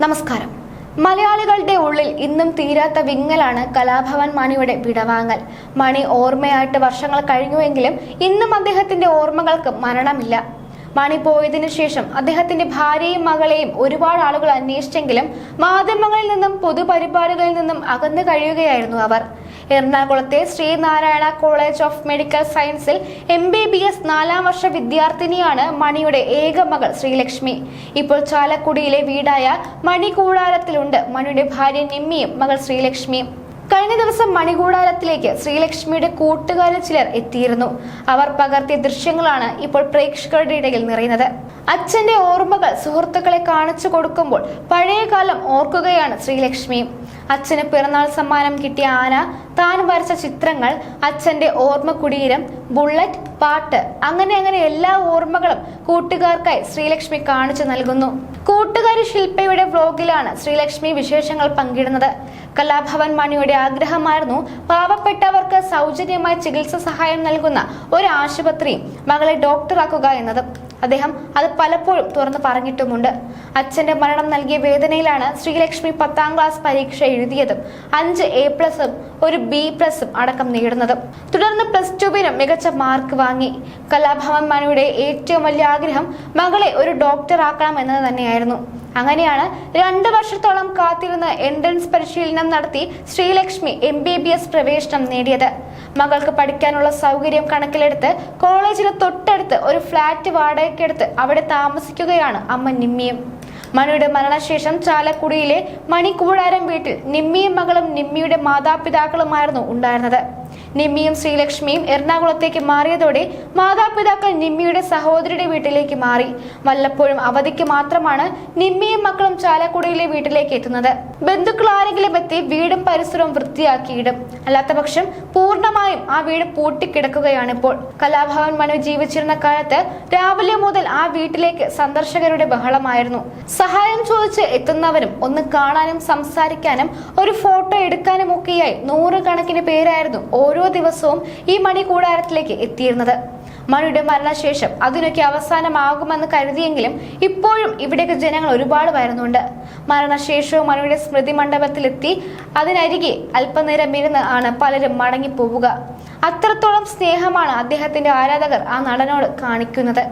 നമസ്കാരം. മലയാളികളുടെ ഉള്ളിൽ ഇന്നും തീരാത്ത വിങ്ങലാണ് കലാഭവൻ മണിയുടെ വിടവാങ്ങൽ. മണി ഓർമ്മയായിട്ട് വർഷങ്ങൾ കഴിഞ്ഞുവെങ്കിലും ഇന്നും അദ്ദേഹത്തിന്റെ ഓർമ്മകൾക്ക് മരണമില്ല. മണി പോയതിനു ശേഷം അദ്ദേഹത്തിന്റെ ഭാര്യയും മകളെയും ഒരുപാട് ആളുകൾ അന്വേഷിച്ചെങ്കിലും മാധ്യമങ്ങളിൽ നിന്നും പൊതുപരിപാടികളിൽ നിന്നും അകന്നു കഴിയുകയായിരുന്നു അവർ. എറണാകുളത്തെ ശ്രീനാരായണ കോളേജ് ഓഫ് മെഡിക്കൽ സയൻസിൽ എം ബി ബി എസ് നാലാം വർഷ വിദ്യാർത്ഥിനിയാണ് മണിയുടെ ഏക മകൾ ശ്രീലക്ഷ്മി. ഇപ്പോൾ ചാലക്കുടിയിലെ വീടായ മണി കൂടാരത്തിലുണ്ട് മണിയുടെ ഭാര്യ നിമ്മിയും മകൾ ശ്രീലക്ഷ്മിയും. കഴിഞ്ഞ ദിവസം മണികൂടാരത്തിലേക്ക് ശ്രീലക്ഷ്മിയുടെ കൂട്ടുകാരിൽ ചിലർ എത്തിയിരുന്നു. അവർ പകർത്തിയ ദൃശ്യങ്ങളാണ് ഇപ്പോൾ പ്രേക്ഷകരുടെ ഇടയിൽ നിറയുന്നത്. അച്ഛന്റെ ഓർമ്മകൾ സുഹൃത്തുക്കളെ കാണിച്ചു കൊടുക്കുമ്പോൾ പഴയ കാലം ഓർക്കുകയാണ് ശ്രീലക്ഷ്മിയും അച്ഛന് പിറന്നാൾ സമ്മാനം കിട്ടിയ ആന താൻ വരച്ച ചിത്രങ്ങൾ അച്ഛന്റെ ഓർമ്മ കുടീരം ബുള്ളറ്റ് പാട്ട് അങ്ങനെ അങ്ങനെ എല്ലാ ഓർമ്മകളും കൂട്ടുകാർക്കായി ശ്രീലക്ഷ്മി കാണിച്ചു നൽകുന്നു. കൂട്ടുകാരി ശില്പയുടെ വ്ലോഗിലാണ് ശ്രീലക്ഷ്മി വിശേഷങ്ങൾ പങ്കിടുന്നത്. കലാഭവൻ മണിയുടെ ആഗ്രഹമായിരുന്നു പാവപ്പെട്ടവർക്ക് സൗജന്യമായി ചികിത്സ സഹായം നൽകുന്ന ഒരു ആശുപത്രിയും മകളെ ഡോക്ടറാക്കുക എന്നത്. അദ്ദേഹം അത് പലപ്പോഴും തുറന്നു പറഞ്ഞിട്ടുമുണ്ട്. അച്ഛന്റെ മരണം നൽകിയ വേദനയിലാണ് ശ്രീലക്ഷ്മി പത്താം ക്ലാസ് പരീക്ഷ എഴുതിയതും അഞ്ച് എ പ്ലസും ഒരു ബി പ്ലസും അടക്കം നേടുന്നത്. തുടർന്ന് പ്ലസ് ടുവിനും മികച്ച മാർക്ക് വാങ്ങി. കലാഭവൻ മണിയുടെ ഏറ്റവും വലിയ ആഗ്രഹം മകളെ ഒരു ഡോക്ടർ ആക്കണം എന്നത് തന്നെയായിരുന്നു. അങ്ങനെയാണ് രണ്ട് വർഷത്തോളം കാത്തിരുന്ന് എൻട്രൻസ് പരിശീലനം നടത്തി Sreelakshmi M B B S പ്രവേശനം നേടിയത്. മകൾക്ക് പഠിക്കാനുള്ള സൗകര്യം കണക്കിലെടുത്ത് കോളേജിന് തൊട്ടടുത്ത് ഒരു ഫ്ളാറ്റ് വാടകയ്ക്കെടുത്ത് അവിടെ താമസിക്കുകയാണ് അമ്മ നിമ്മിയും. മണിയുടെ മരണശേഷം ചാലക്കുടിയിലെ മണിക്കൂടാരം വീട്ടിൽ നിമ്മിയും മകളും നിമ്മിയുടെ മാതാപിതാക്കളുമായിരുന്നു ഉണ്ടായിരുന്നത്. നിമ്മിയും ശ്രീലക്ഷ്മിയും എറണാകുളത്തേക്ക് മാറിയതോടെ മാതാപിതാക്കൾ നിമ്മിയുടെ സഹോദരിയുടെ വീട്ടിലേക്ക് മാറി. വല്ലപ്പോഴും അവധിക്ക് മാത്രമാണ് നിമ്മിയും മക്കളും ചാലക്കുടിയിലെ വീട്ടിലേക്ക് എത്തുന്നത്. ബന്ധുക്കൾ ആരെങ്കിലും എത്തി വീടും പരിസരവും വൃത്തിയാക്കിയിടും. അല്ലാത്ത പക്ഷം പൂർണമായും ആ വീട് പൂട്ടിക്കിടക്കുകയാണ് ഇപ്പോൾ. കലാഭവൻ മനു ജീവിച്ചിരുന്ന കാലത്ത് രാവിലെ മുതൽ ആ വീട്ടിലേക്ക് സന്ദർശകരുടെ ബഹളമായിരുന്നു. സഹായം ചോദിച്ച് എത്തുന്നവരും ഒന്ന് കാണാനും സംസാരിക്കാനും ഒരു ഫോട്ടോ എടുക്കാനും ഒക്കെയായി നൂറുകണക്കിന് പേരായിരുന്നു ഓരോ ദിവസവും ഈ മണി കൂടാരത്തിലേക്ക് എത്തിയിരുന്നത്. മണിയുടെ മരണശേഷം അതിനൊക്കെ അവസാനമാകുമെന്ന് കരുതിയെങ്കിലും ഇപ്പോഴും ഇവിടേക്ക് ജനങ്ങൾ ഒരുപാട് വരുന്നുണ്ട്. മരണശേഷവും മണിയുടെ സ്മൃതി മണ്ഡപത്തിലെത്തി അതിനരികെ അല്പനേരം ഇരുന്ന് ആണ് പലരും മടങ്ങിപ്പോവുക. അത്രത്തോളം സ്നേഹമാണ് അദ്ദേഹത്തിന്റെ ആരാധകർ ആ നടനോട് കാണിക്കുന്നത്.